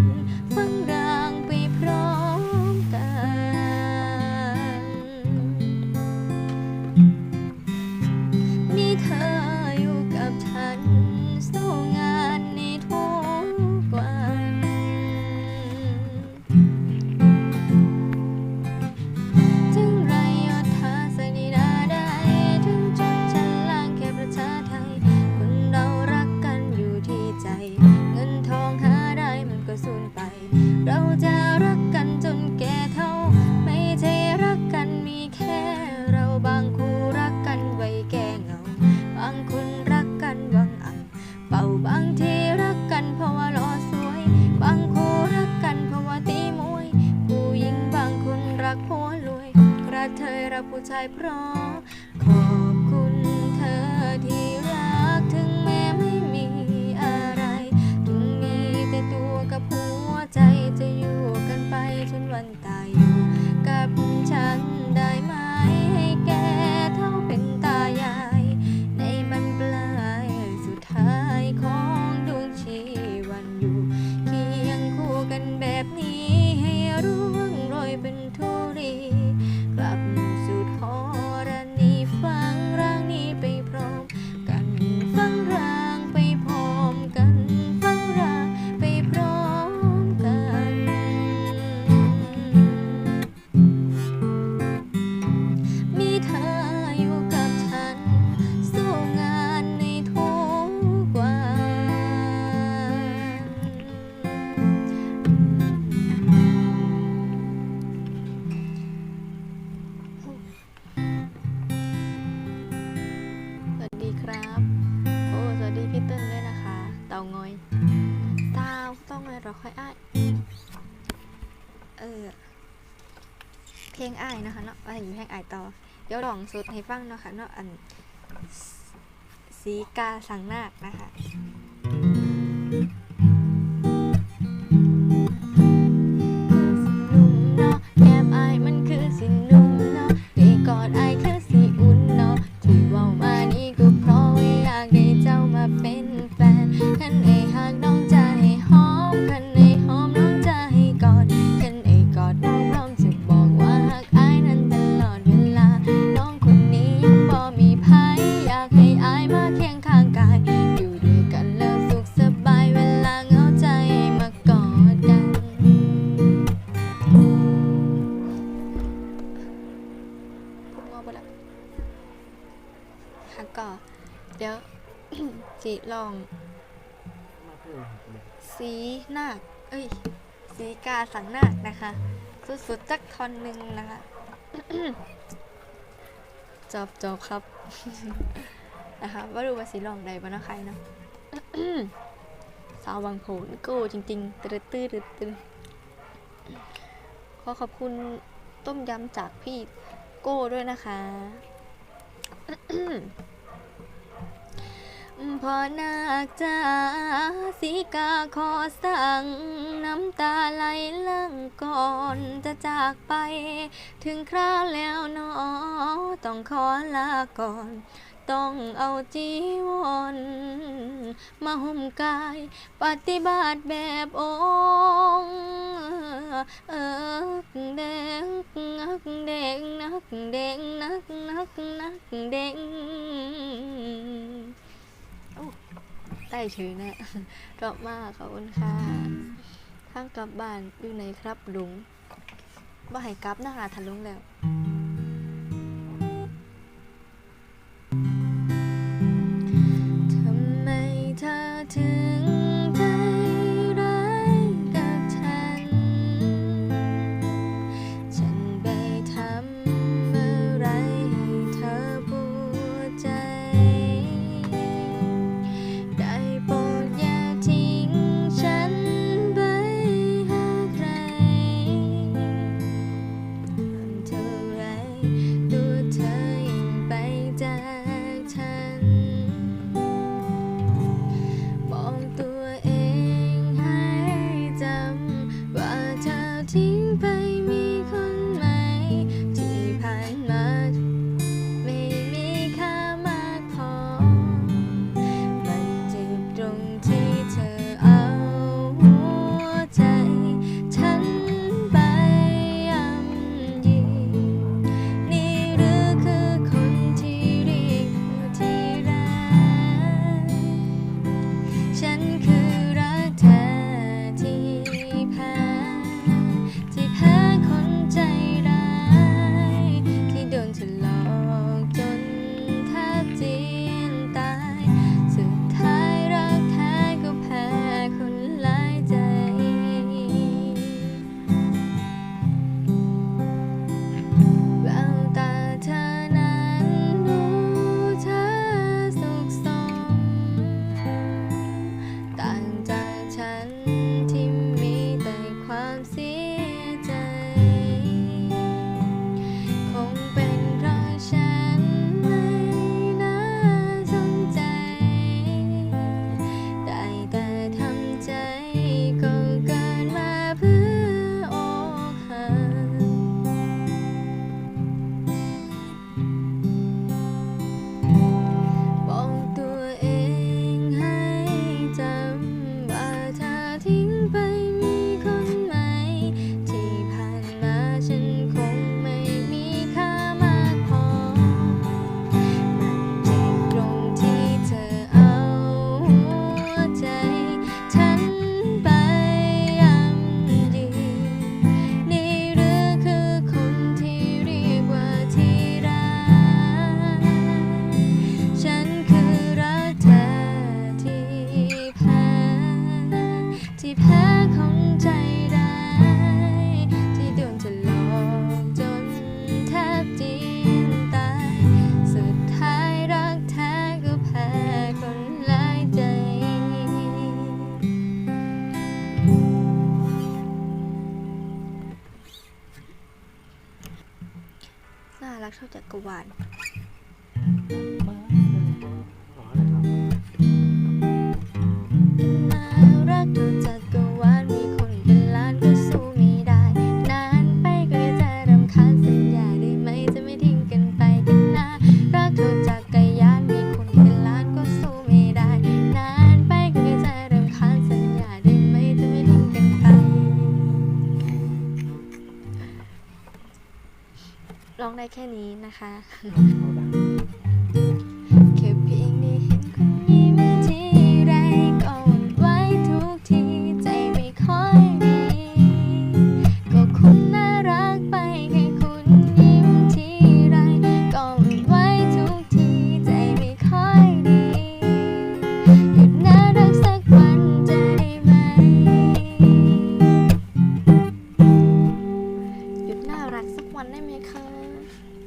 sun ร ลงอ้ายนะคะเนาะอันอยู่เพลงอ้ายต่อ เดี๋ยวลองสุดให้ฟังเนาะค่ะเนาะอันสสีกาสังนาคนะคะ ค่ะก็เดี๋ยวจีลอง สีนาคเอ้ย สีกาสังนาคนะคะ สุดๆจักทอนหนึ่งนะคะจอบจอบครับ นะคะว่าดูว่าสีลองใดบ้างนะใครเนาะสาววังโผลก้จริงๆตื้อตื้อตื้อตื้อขอขอบคุณต้มยำจากพี่โก้ด้วยนะคะ พ่อนาคจ้าสีกาขอสั่ง น้ำตาไหลลังก่อนจะจากไป ถึงคราวแล้วเนอต้องขอลาก่อน ต้องเอาจีวรมาห่มกาย ปฏิบัติแบบองค์เออเด็กนักเด็กนักเด็กนักนักนักเด็ก ได้ชื่อนะรอบมากขอบคุณค่ะข้างกลับบ้านอยู่ไหนครับลุงบ่ให้กลับนะคะทะลุงแล้ว 난 그럴 텐 จักรวาล ร้องได้แค่นี้นะคะ